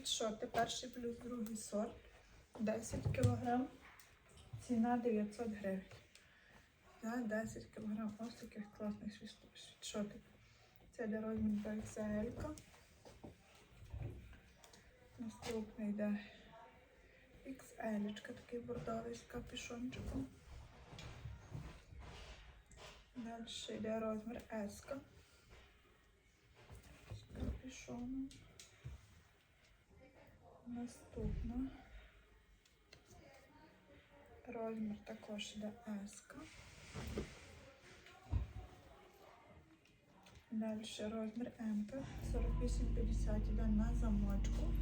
Світшоти, перший плюс другий сорт. 10 кг. Ціна 900 гривень. За 10 кг. Ось таких класних світ- світшотів. Це для розміру 2XL. Наступний йде XL, такий бордовий з капюшончиком. Далі йде розмір S. З капюшоном. Наступна. Розмір також йде S. Далі розмір МП 48-50 йде на замочку.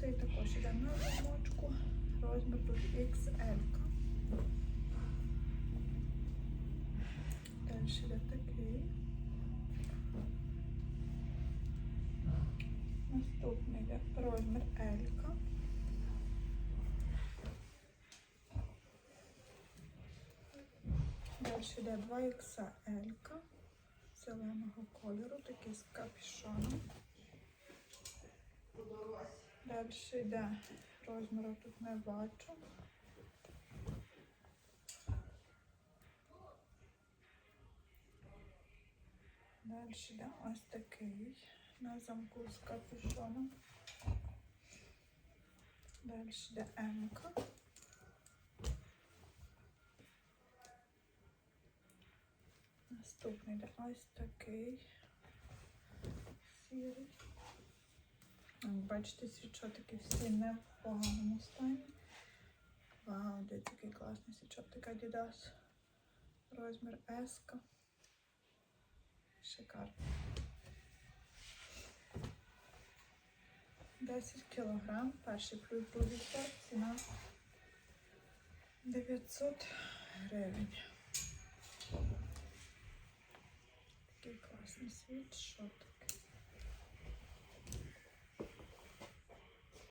Цей також йде на замочку. Розмір тут XL. Далі йде такий. Наступний йде розмір L. Далі йде 2XL -ка зеленого кольору, такий з капюшоном. Далі йде розміру тут не бачу. Далі йде ось такий на замку з капюшоном. Далі йде М-ка. Наступний йде ось такий сірий. Бачите, свічотики всі не в поганому стані. Вау, де такий класний свічотик Adidas. Розмір S. -ка. Шикарно. 10 кілограм, перший сорт, ціна 900 гривень. Такий класний світшот.